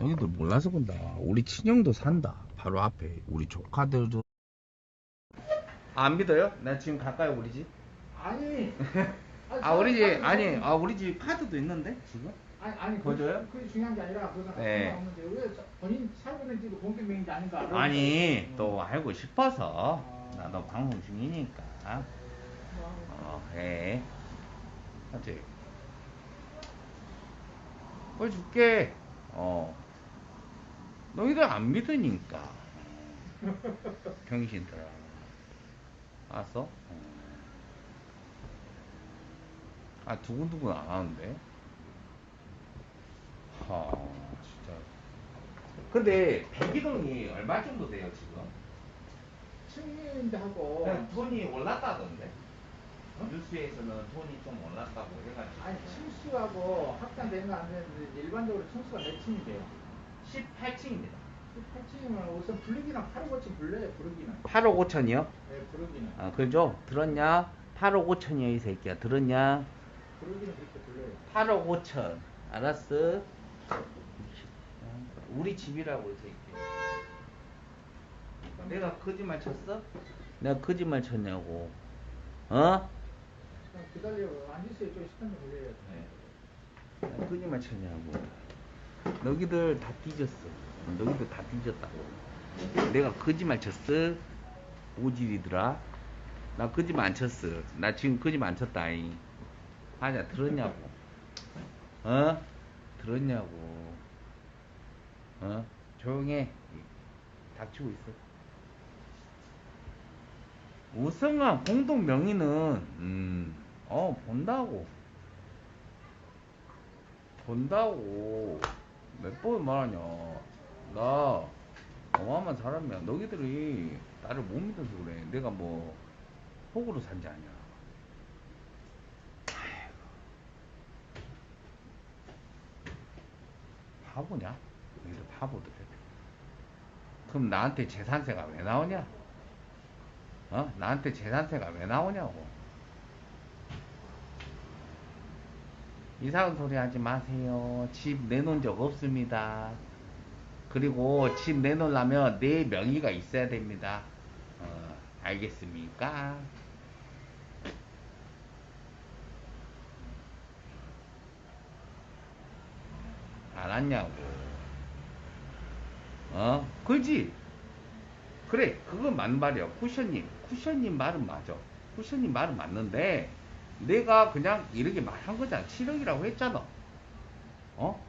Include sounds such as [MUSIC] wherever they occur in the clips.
여기들 몰라서 본다. 우리 친형도 산다. 바로 앞에 우리 조카들도. 안 믿어요? 나 지금 가까이 우리 집. 아니. [LAUGHS] 아 우리 집 아니 아 우리 집 카드도 있는데 지금? 아니 아니 보여줘요? 그, 그게 중요한 게 아니라 그건 네. 상관없는데 왜 저- 본인 살고 있는 집이 공개명인지 아닌가 아니 음. 또 알고 싶어서 아. 나도 방송 중이니까. 어 해. 하지. 보여줄게. 어. 너희들 안 믿으니까. 병신들아. 알았어? 어. 아, 두근두근 안 하는데? 하, 진짜. 근데, 백이동이 얼마 정도 돼요, 지금? 승인인데 하고 그냥 돈이 올랐다던데? 뉴스에서는 돈이 좀 올랐다고 해가지고. 아니 층수하고 확장되는 거안 되는데 일반적으로 층수가 몇 층이 돼요? 18층입니다. 18층이면 우선 부르기는 8억 5천 불러요 부르기는 8억 5천이요? 네 부르기는 아, 그죠? 들었냐? 8억 5천이야, 이 새끼야. 들었냐? 부르기는 그렇게 불러요 8억 5천. 알았어? 우리 집이라고, 이 새끼. 내가 거짓말 쳤어? 내가 거짓말 쳤냐고. 어? 기다려 앉으세요 좀 시간 좀 걸려요 네. 거짓말 쳤냐고. 너희들 다 뒤졌어. 너희들 다 뒤졌다고. 내가 거짓말 쳤어? 오질이더라. 나 거짓말 안 쳤어. 나 지금 거짓말 안 쳤다잉. 하냐, 들었냐고. 어? 들었냐고. 어? 조용해. 닥치고 있어. 우승한 공동 명의는, 음, 어, 본다고. 본다고. 몇 번 말하냐. 나 어마어마한 사람이야. 너희들이 나를 못 믿어서 그래. 내가 뭐, 호구로 산지 아니야. 바보냐? 너희들 바보들. 그럼 나한테 재산세가 왜 나오냐? 어? 나한테 재산세가 왜 나오냐고. 이상한 소리 하지 마세요. 집 내놓은 적 없습니다. 그리고 집 내놓으려면 내 명의가 있어야 됩니다. 어, 알겠습니까? 알았냐고. 어? 그지? 그래, 그건 맞는 말이야. 쿠션님. 쿠션님 말은 맞아. 쿠션님 말은 맞는데, 내가 그냥 이렇게 말한 거잖아. 7억이라고 했잖아. 어?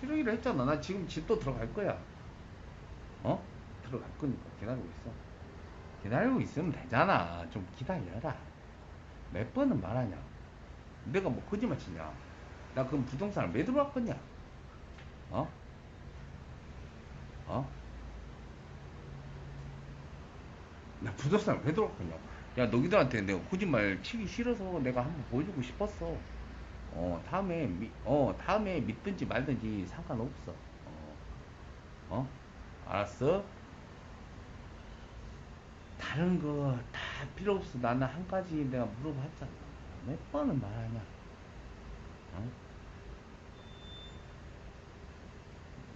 7억이라고 했잖아. 나 지금 집도 들어갈 거야. 어? 들어갈 거니까 기다리고 있어. 기다리고 있으면 되잖아. 좀 기다려라. 몇 번은 말하냐. 내가 뭐 거짓말 치냐. 나 그럼 부동산을 왜 들어갈 거냐. 어? 어? 나 부동산을 왜 들어갈 거냐. 야, 너희들한테 내가 거짓말 치기 싫어서 내가 한번 보여주고 싶었어. 어, 다음에, 미, 어, 다음에 믿든지 말든지 상관없어. 어, 어? 알았어? 다른 거 다 필요 없어. 나는 한 가지 내가 물어봤잖아. 몇 번은 말하냐. 어?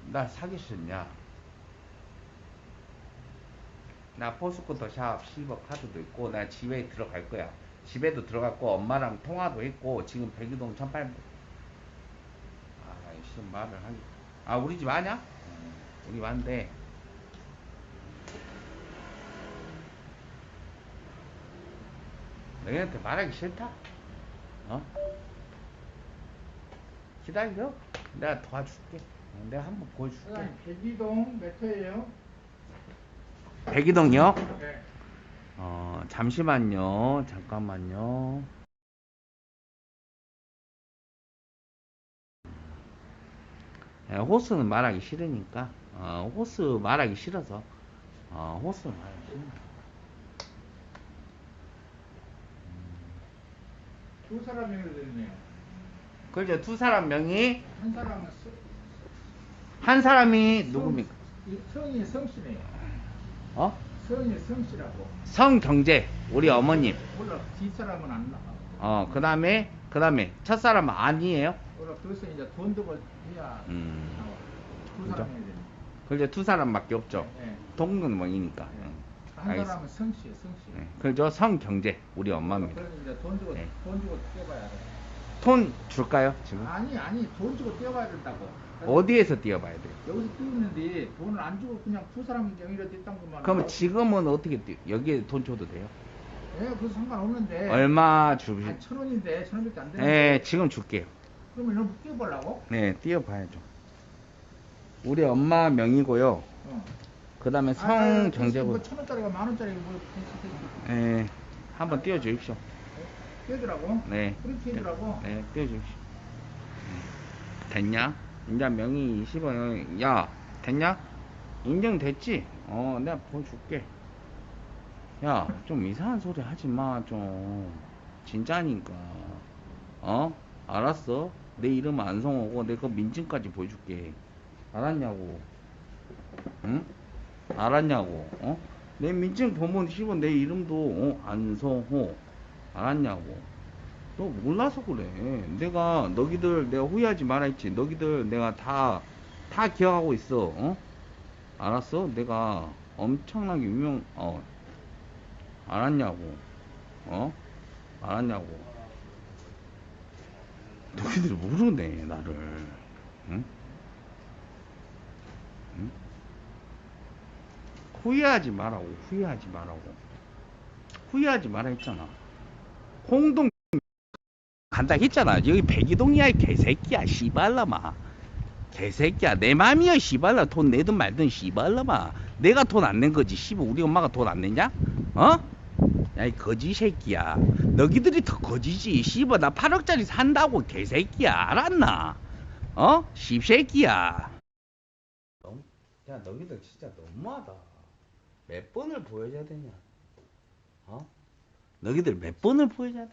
나 사귀었냐? 나 포스코더 샵 실버 카드도 있고 나 집에 들어갈 거야. 집에도 들어갔고 엄마랑 통화도 했고 지금 백이동 1800. 아, 씨 말을 하기. 아, 우리 집 아냐? 어, 우리 완데. 너희한테 말하기 싫다? 어? 기다려. 내가 도와줄게. 어, 내가 한번 보여줄게. 사장님 백이동 몇 호예요? 백이동이요? 네 어, 잠시만요. 잠깐만요. 예, 호스는 말하기 싫으니까, 어, 호스 말하기 싫어서, 어, 호스 말하기 싫어. 두 사람 명의로 되네요 그죠? 두 사람 명이, 한 사람은 서, 한 사람이 누굽니까? 이 성이 성씨네요 어? 성이 성씨라고 성경제, 우리 어머님. 몰라 뒷사람은 안 나가 어, 그 다음에, 그 다음에, 첫 사람은 아니에요? 몰라 그래서 이제 돈 들고 해야 음. 나와 두 그죠? 사람이 되는. 그죠? 두 사람밖에 없죠. 네. 동근왕이니까. 네. 응. 한 알겠습니다. 사람은 성씨예요, 성씨. 네. 그죠? 성경제 우리 엄마입니다. 그래서 이제 돈 주고 네. 돈 주고 뛰어봐야 돼. 돈 줄까요 지금? 아니 아니 돈 주고 뛰어봐야 된다고. 어디에서 뛰어봐야 돼요? 여기서 뛰었는데 돈을 안 주고 그냥 두 사람 경위로 뛰었던 것만. 그러면 지금은 어떻게 뛰? 여기에 돈 줘도 돼요? 예, 그래서 상관없는데. 얼마 주시? 한천 원인데 천 원밖에 안 되는데. 네, 지금 줄게요. 그러면 거 뛰어보려고? 네, 뛰어봐야죠. 우리 엄마 명이고요. 어. 그 다음에 아, 뭐 성경제고. 천 원짜리가 만 원짜리가 뭐 네, 한번 뛰어주십시오. 뛰더라고. 네. 그렇게 뛰더라고. 네, 띄워주십시오. 네. 됐냐? 이제 명의 20원. 야, 됐냐? 인정 됐지? 어, 내가 보여줄게. 야, 좀 이상한 소리 하지 마, 좀. 진짜니까. 어? 알았어? 내 이름 안성호고, 내그 민증까지 보여줄게. 알았냐고. 응? 알았냐고. 어? 내 민증 보면 10원 내 이름도, 어? 안성호. 알았냐고. 너 몰라서 그래. 내가 너희들 내가 후회하지 말아 했지. 너희들 내가 다 다 기억하고 있어. 어? 알았어? 내가 엄청나게 유명 어 알았냐고. 어? 알았냐고. 너희들 모르네 나를. 응? 응? 후회하지 말라고. 후회하지 말라고. 후회하지 마라 했잖아. 홍동 간다 했잖아. 여기 백이동이야, 이 개새끼야, 씨발라마. 개새끼야, 내 맘이야, 씨발라. 돈 내든 말든 씨발라마. 내가 돈 안 낸 거지, 씨발. 우리 엄마가 돈 안 냈냐? 어? 야, 이 거지 새끼야. 너희들이 더 거지지. 씨발, 나 8억짜리 산다고, 개새끼야. 알았나? 어? 씹새끼야. 야, 너희들 진짜 너무하다. 몇 번을 보여줘야 되냐? 어? 너희들 몇 번을 보여줘야 돼?